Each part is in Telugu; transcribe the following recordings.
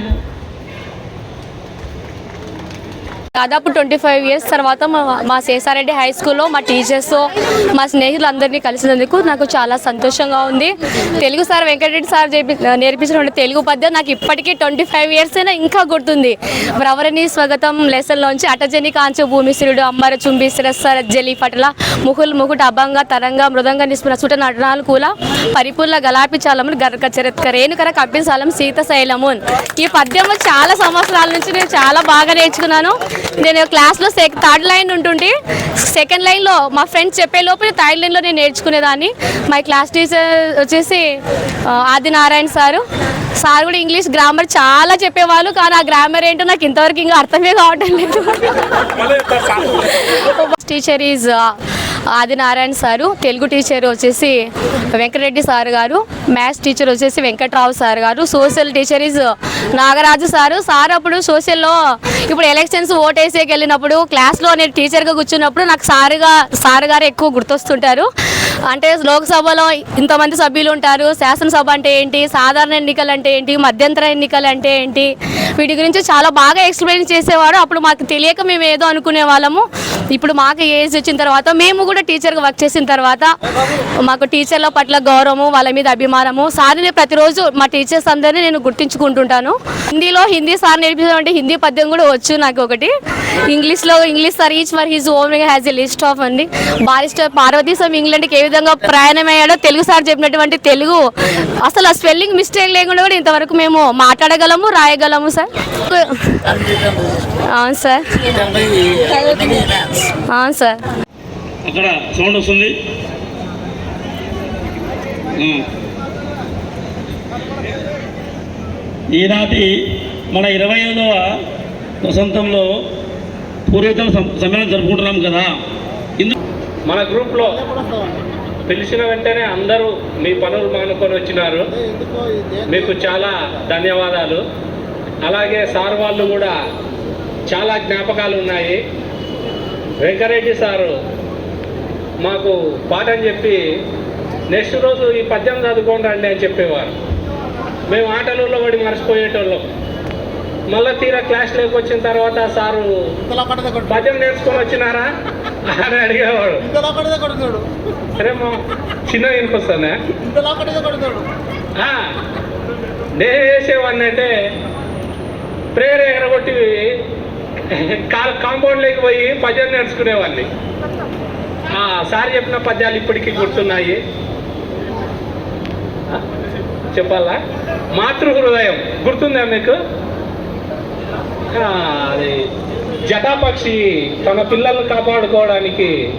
పాదాభివందనాలు దాదాపు ట్వంటీ ఫైవ్ ఇయర్స్ తర్వాత మా సేసారెడ్డి శేషారెడ్డి హై స్కూల్లో మా టీచర్స్ మా స్నేహితులందరినీ కలిసినందుకు నాకు చాలా సంతోషంగా ఉంది. తెలుగు సార్ వెంకటరెడ్డి సార్ చెప్పి నేర్పించిన తెలుగు పద్యం నాకు ఇప్పటికీ ట్వంటీ ఫైవ్ ఇయర్స్ అయినా ఇంకా గుర్తుంది. ప్రవరణి స్వాగతం లెసన్లోంచి అటజని కాంచు భూమిశ్రుడు అమ్మర చుంబి శిరస్స జలి పటల ముహుల్ ముకుట అభంగ తరంగ మృదంగ నిస్మర సుట నటనాలు కూల పరిపూర్ణ గలాపి చాలములు గర్క చరిత్ర రేణుకర కప్పిసాలం సీత శైలమున్. ఈ పద్యము చాలా సంవత్సరాల నుంచి నేను చాలా బాగా నేర్చుకున్నాను. నేను క్లాస్లో సెక్ థర్డ్ లైన్ ఉంటుంటే సెకండ్ లైన్లో మా ఫ్రెండ్స్ చెప్పే లోపల థర్డ్ లైన్లో నేను నేర్చుకునేదాన్ని. మా క్లాస్ టీచర్ వచ్చేసి ఆ, ఆది నారాయణ సారు. సార్ కూడా ఇంగ్లీష్ గ్రామర్ చాలా చెప్పేవాళ్ళు కానీ ఆ గ్రామర్ ఏంటో నాకు ఇంతవరకు ఇంకా అర్థమే కావటం లేదు. Teacher is uh, Adinarayana sir. Telugu teacher వచ్చేసి వెంకటరెడ్డి సార్ గారు. మ్యాథ్స్ టీచర్ వచ్చేసి వెంకట్రావు సార్ గారు. Social teacher is Nagaraju sir. Sir అప్పుడు సోషల్లో ఇప్పుడు ఎలక్షన్స్ ఓటేసేకి వెళ్ళినప్పుడు క్లాస్లో నేను టీచర్గా కూర్చున్నప్పుడు నాకు సారుగా సార్ గారు ఎక్కువ గుర్తొస్తుంటారు. అంటే లోక్సభలో ఇంతమంది సభ్యులు ఉంటారు. శాసనసభ అంటే ఏంటి? సాధారణ ఎన్నికలు అంటే ఏంటి? మధ్యంతర ఎన్నికలు అంటే ఏంటి? వీటి గురించి చాలా బాగా ఎక్స్ప్లెయిన్ చేసేవాడు అప్పుడు మాకు తెలియక మేము ఏదో అనుకునే వాళ్ళము. ఇప్పుడు మాకు ఏజ్ వచ్చిన తర్వాత మేము కూడా టీచర్గా వర్క్ చేసిన తర్వాత మాకు టీచర్ల పట్ల గౌరవము వాళ్ళ మీద అభిమానము. సార్ని ప్రతిరోజు మా టీచర్స్ అందరినీ నేను గుర్తించుకుంటుంటాను. హిందీలో హిందీ సార్ నేర్పించాలంటే హిందీ పద్యం కూడా వచ్చు నాకు ఒకటి. ఇంగ్లీష్లో English sir each for his own has a list of అండి బారిస్టర్ పార్వతీశం ఇంగ్లాండ్కి ఏ విధంగా ప్రయాణమయ్యాడో తెలుగు సార్ చెప్పినటువంటి తెలుగు. అసలు ఆ స్పెల్లింగ్ మిస్టేక్ లేకుండా కూడా ఇంతవరకు మేము మాట్లాడగలము రాయగలము సార్. అవును సార్. అవును సార్. అక్కడ సౌండ్ వస్తుంది. ఈనాటి మన ఇరవై ఐదవ వసంతంలో పూర్వీకుల సమ్మేళనం జరుపుకుంటున్నాం కదా. ఇందు మన గ్రూప్లో పిలిచిన వెంటనే అందరూ మీ పనులు మానుకొని వచ్చినారు. మీకు చాలా ధన్యవాదాలు. అలాగే సార్ వాళ్ళు కూడా చాలా జ్ఞాపకాలు ఉన్నాయి. వెంకరెడ్డి సారు మాకు పాఠం చెప్పి నెక్స్ట్ రోజు ఈ పద్యం చదువుకోండి రండి అని చెప్పేవారు. మేము ఆటలలో పడి మర్చిపోయేటోళ్ళం. మళ్ళీ తీరా క్లాస్లోకి వచ్చిన తర్వాత సారు పద్యం నేర్చుకొని వచ్చినారా? అని అడిగేవాడు. సరే చిన్న వినిపిస్తుందా ఆ, నేను వేసేవాడిని అంటే ప్రేయర్ ఎగరగొట్టి కా- కాంపౌండ్లోకి పోయి పద్యం నేర్చుకునేవాడిని. ఆ, సార్ చెప్పిన పద్యాలు ఇప్పటికీ గుర్తున్నాయి. చెప్పాలా? మాతృ హృదయం గుర్తుందా మీకు? అది జటాపక్షి తన పిల్లల్ని కాపాడుకోవడానికి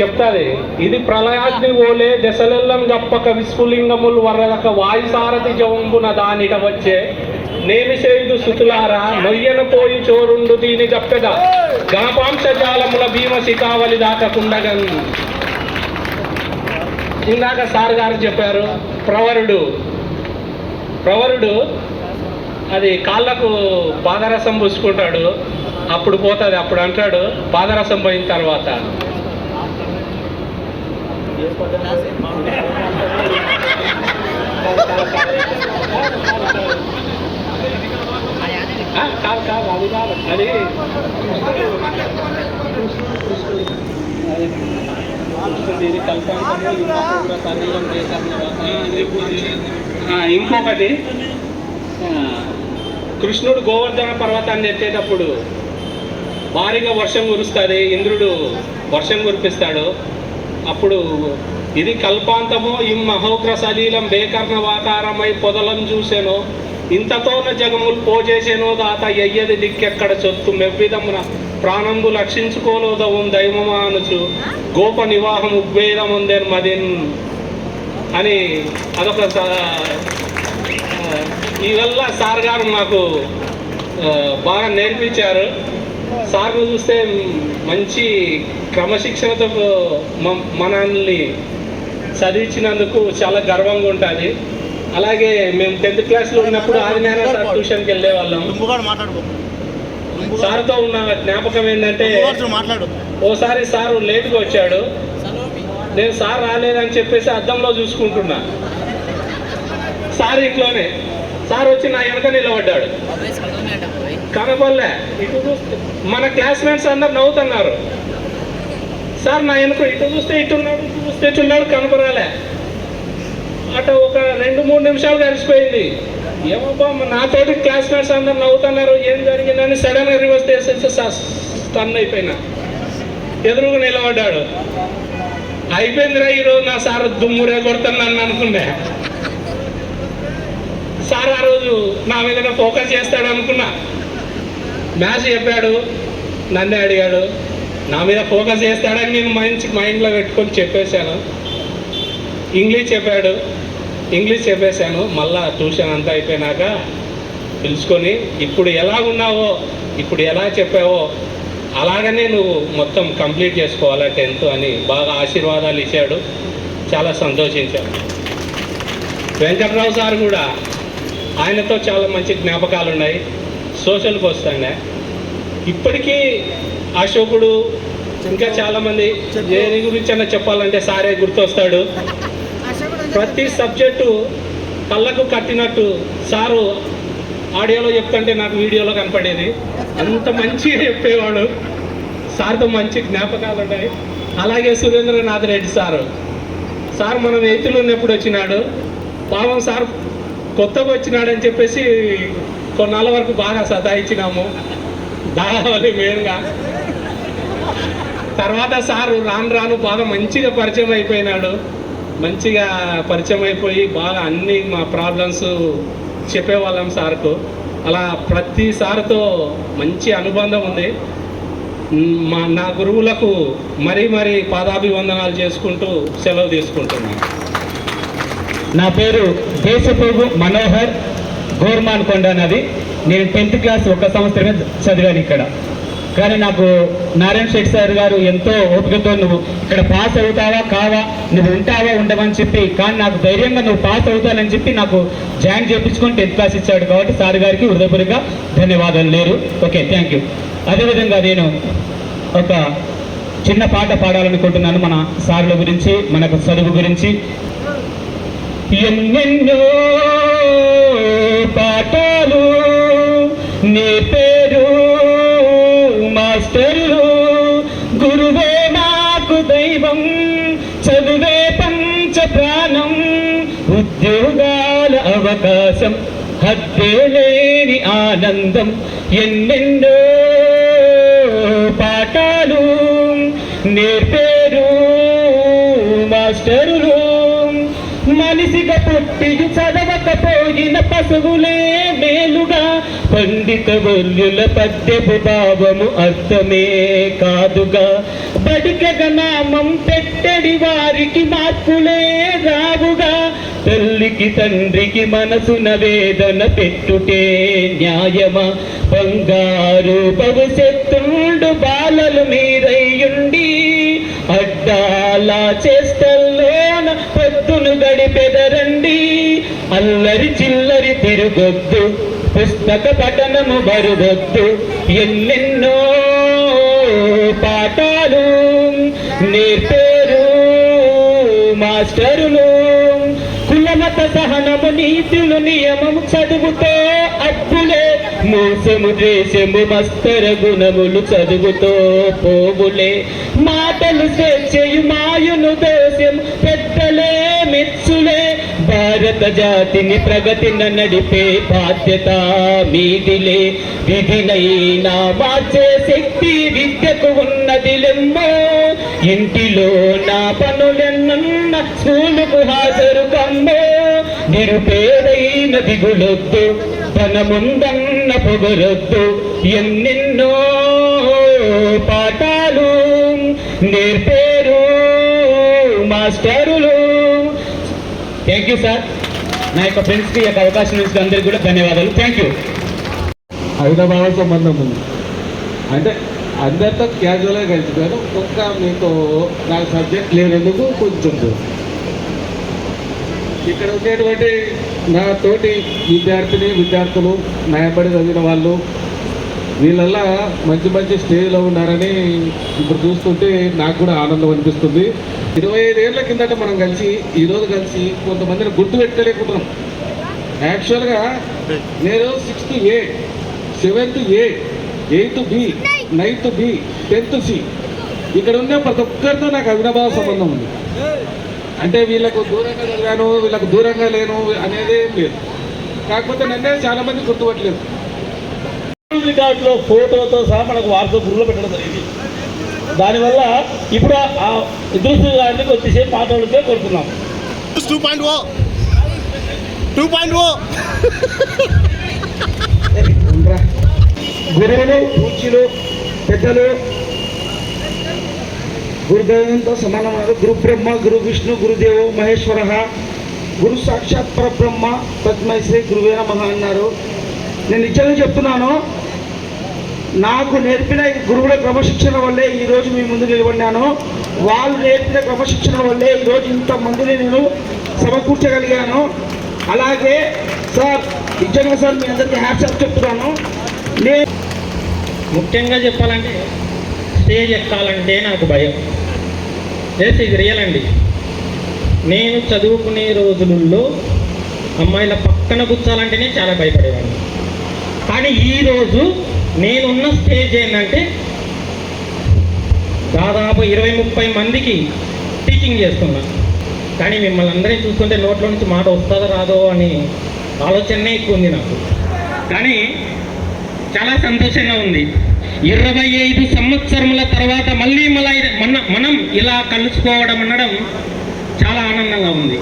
చెప్తాది. ఇది ప్రళయాగ్ని ఓలే దశలెల్లం గప్పక విస్ఫులింగములు వరలక వాయుసారథి జవంబున దానిట వచ్చే. నేమి చేయుదు సుతులారా నొయ్యన పోయి చోరుండు దీని గప్పెద. గణపాంశ జాలముల భీమ శిఖావలి దాకకుండగన్ ఇందాక సార్ గారు చెప్పారు ప్రవరుడు. ప్రవరుడు అది కాళ్ళకు పాదరసం పూసుకుంటాడు. అప్పుడు పోతుంది అప్పుడు అంటాడు పాదరసం పోయిన తర్వాత. కాదు కాదు అది కాదు అది. ఇంకొకటి. కృష్ణుడు గోవర్ధన పర్వతాన్ని ఎత్తేటప్పుడు భారీగా వర్షం కురుస్తుంది ఇంద్రుడు వర్షం కురిపిస్తాడు. అప్పుడు ఇది కల్పాంతమో ఇం మహోగ్ర సలీలం బేకర్ణ వాతారమై పొదలం చూసేనో ఇంతతోన జగములు పోజేసేనో దాత ఎయ్యది దిక్కెక్కడ చొత్తు మెవ్విదమున ప్రాణంబు రక్షించుకోలోదవం దైవమా అనుచు గోప నివాహం ఉద్వేదముందేన్ మదిన్ అని అదొక స- ఆ, ఈ వల్ల సార్ గారు మాకు బాగా నేర్పించారు. సార్ను చూస్తే మంచి క్రమశిక్షణతో మనల్ని చదివించినందుకు చాలా గర్వంగా ఉంటుంది. అలాగే మేము టెన్త్ క్లాస్లో ఉన్నప్పుడు ఆదినారాయణ సార్ ట్యూషన్కి వెళ్ళే వాళ్ళం సార్తో ఉన్న జ్ఞాపకం ఏంటంటే ఓసారి సారు లేట్గా వచ్చాడు. నేను సార్ రాలేదని చెప్పేసి అద్దంలో చూసుకుంటున్నా. సార్ ఇంట్లోనే. సార్ వచ్చి నా వెనక నిలబడ్డాడు. కనబడలే ఇటు చూస్తే మన క్లాస్మేట్స్ అందరు నవ్వుతున్నారు. సార్ నా వెనుక ఇటు చూస్తే ఇటున్నాడు ఇటు చూస్తే ఇటున్నాడు కనపడాలే. అట ఒక రెండు మూడు నిమిషాలు గడిచిపోయింది. ఏమబ్బా మా నాతోటి క్లాస్మేట్స్ అందరు నవ్వుతున్నారు. ఏం జరిగిందని సడన్గా రివర్స్ చేసేసి స్టన్ అయిపోయినా. ఎదురుగా నిలబడ్డాడు. అయిపోయిందిరా ఈరోజు నా సార్ దుమ్మురే కొడుతున్నాను అనుకున్నా సార్ ఆ రోజు నా మీద ఫోకస్ చేస్తాడు అనుకున్నా. మ్యాథ్స్ చెప్పాడు నన్నే అడిగాడు నా మీద ఫోకస్ చేస్తాడని నేను మంచి మైండ్లో పెట్టుకొని చెప్పేశాను. ఇంగ్లీష్ చెప్పాడు ఇంగ్లీష్ చెప్పేశాను. మళ్ళా ట్యూషన్ అంతా అయిపోయినాక పిలుచుకొని ఇప్పుడు ఎలా ఉన్నావో ఇప్పుడు ఎలా చెప్పావో అలాగనే నువ్వు మొత్తం కంప్లీట్ చేసుకోవాలా టెన్త్ అని బాగా ఆశీర్వాదాలు ఇచ్చాడు. చాలా సంతోషించాను వెంకట్రావు సార్ కూడా ఆయనతో చాలా మంచి జ్ఞాపకాలు ఉన్నాయి సోషల్కి వస్తానే ఇప్పటికీ అశోకుడు ఇంకా చాలామంది దేని గురించి అన్న చెప్పాలంటే సారే గుర్తొస్తాడు. ప్రతి సబ్జెక్టు కళ్ళకు కట్టినట్టు సారు ఆడియోలో చెప్తుంటే నాకు వీడియోలో కనపడేది. అంత మంచిగా చెప్పేవాడు. సార్తో మంచి జ్ఞాపకాలు ఉన్నాయి అలాగే సురేంద్రనాథ్ రెడ్డి సారు. సార్ మనం ఎయిత్లో ఉన్నప్పుడు వచ్చినాడు. పాపం సార్ కొత్తగా వచ్చినాడని చెప్పేసి కొన్నాళ్ళ వరకు బాగా సతాయించినాము. దావలి మెయిన్గా. తర్వాత సారు రాను రాను బాగా మంచిగా పరిచయం అయిపోయినాడు. మంచిగా పరిచయం అయిపోయి బాగా అన్ని మా ప్రాబ్లమ్స్ చెప్పేవాళ్ళం సార్కు. అలా ప్రతి సార్తో మంచి అనుబంధం ఉంది. మా నా గురువులకు మరీ మరీ పాదాభివందనాలు చేసుకుంటూ సెలవు తీసుకుంటున్నాను. నా పేరు దేశపోగు మనోహర్ గోర్మాన్ కొండ అన్నది నేను టెన్త్ క్లాస్ ఒక సంవత్సరమే చదివాను ఇక్కడ. కానీ నాకు నారాయణ శెట్టి సార్ గారు ఎంతో ఓపికతో నువ్వు ఇక్కడ పాస్ అవుతావా కావా నువ్వు ఉంటావా ఉండవని చెప్పి కానీ నాకు ధైర్యంగా నువ్వు పాస్ అవుతానని చెప్పి నాకు జాయిన్ చేయించుకొని టెన్త్ క్లాస్ ఇచ్చాడు కాబట్టి సార్ గారికి హృదయపూర్వక ధన్యవాదాలు లేరు. ఓకే థ్యాంక్ యూ అదేవిధంగా నేను ఒక చిన్న పాట పాడాలనుకుంటున్నాను మన సార్ల గురించి మనకు చదువు గురించి. ఎన్నెన్నో పాఠాలు నీ పేరు మాస్టర్లు గురువే నాకు దైవం చదువే పంచ ప్రాణం ఉద్యోగాల అవకాశం హద్దే లేని ఆనందం. ఎన్నెన్నో పాఠాలు నేర్పే పశువులే మేలుగా పండిత వల్యుల పద్యపు భావము అర్థమే కాదుగా. బడికగ నామం పెట్టడి వారికి మార్పులే రావుగా. తల్లికి తండ్రికి మనసున వేదన పెట్టుటే న్యాయమా. బంగారు భవిష్యత్తుండు బాలలు మీరయ్యుండి అడ్డాలా చేస్తల్లోన పొద్దును గడిపెదరండి. అల్లరి చిల్ల తిరుగొద్దు పుస్తక పఠనము బరువొద్దు. ఎన్నెన్నో పాఠాలు నేర్పేరు మాస్టరులు. కులమత సహనము నీతులు నియమము చదువుతో అప్పులే. మోసము ద్వేషము మస్తర గుణములు చదువుతో పోవులే. మాటలు భారత జాతిని ప్రగతిన నడిపే బాధ్యత మీదిలే. విధినైనా వాచే శక్తి విద్యకు ఉన్నదిలెమ్మో. ఇంటిలో నా పనులెన్నన్న స్కూలుకు హాజరు కమ్మో. నిరుపేదైన దిగులొద్దు తన ముందన్న పొగరొద్దు. ఎన్నెన్నో పాఠాలు నేర్పేరు మాస్టరులు. Thank you sir. నా యొక్క ఫ్రెండ్స్కి ఈ యొక్క అవకాశం ఇచ్చిన అందరికీ కూడా ధన్యవాదాలు. థ్యాంక్ యూ హైదరాబాద్ సంబంధం ఉంది. అంటే అందరితో క్యాజువల్గా కలిసిపోయాను. ఒక్క మీతో నాకు సబ్జెక్ట్ లేనందుకు కొంచెం ఇక్కడ ఉండేటువంటి నా తోటి విద్యార్థిని విద్యార్థులు న్యాయపడి చదివిన వాళ్ళు వీళ్ళల్లా మంచి మంచి స్టేజ్లో ఉన్నారని ఇప్పుడు చూస్తుంటే నాకు కూడా ఆనందం అనిపిస్తుంది. ఇరవై ఐదేళ్ళ కిందట మనం కలిసి ఈరోజు కలిసి కొంతమందిని గుర్తు పెట్టుకోలేకుంటున్నాం యాక్చువల్గా నేను sixth A seventh A eighth B ninth B tenth C. ఇక్కడ ఉన్న ప్రతి ఒక్కరితో నాకు అవినభావ సంబంధం ఉంది. అంటే వీళ్ళకు దూరంగా చదివాను వీళ్ళకు దూరంగా లేను అనేది ఏం లేదు. కాకపోతే నన్నే చాలా మంది గుర్తుపట్టలేదు రికార్డులో ఫోటోతో సహా మనకు వాట్సాప్ గ్రూప్లో పెట్టడం జరిగింది. దానివల్ల ఇప్పుడు ఆ ఇద్దరు గారిని కొద్దిసేపు మాట్లాడితే కోరుతున్నాం. 2.0 2.0 గురువులు పూజ్యులు పెద్దలు గురుదేవంతో సమానమైన గురు బ్రహ్మ గురు విష్ణు గురుదేవో మహేశ్వర. గురు సాక్షాత్ పరబ్రహ్మ తస్మై శ్రీ గురువే నమః అన్నారు. నేను నిజంగా చెప్తున్నాను నాకు నేర్పిన గురువుల క్రమశిక్షణ వల్లే ఈరోజు మీ ముందు నిలబడినాను. వాళ్ళు నేర్పిన క్రమశిక్షణ వల్లే ఈరోజు ఇంతమందిని నేను సమకూర్చగలిగాను. అలాగే సార్ నిజంగా సార్ మీ అందరికీ అప్ చెప్తున్నాను. నేను ముఖ్యంగా చెప్పాలంటే స్టేజ్ ఎక్కాలంటే నాకు భయం. ఎస్ ఇది రియల్ అండి. నేను చదువుకునే రోజులలో అమ్మాయిల పక్కన కూర్చోాలంటేనే చాలా భయపడేవాడిని. కానీ ఈరోజు నేనున్న స్టేజ్ ఏంటంటే దాదాపు ఇరవై ముప్పై మందికి టీచింగ్ చేస్తున్నాను కానీ మిమ్మల్ని అందరినీ చూస్తుంటే నోట్లో నుంచి మాట వస్తుందో రాదో అని ఆలోచనే ఎక్కువ ఉంది నాకు. కానీ చాలా సంతోషంగా ఉంది. ఇరవై ఐదు సంవత్సరముల తర్వాత మళ్ళీ మళ్ళీ మన మనం ఇలా కలుసుకోవడం అనడం చాలా ఆనందంగా ఉంది.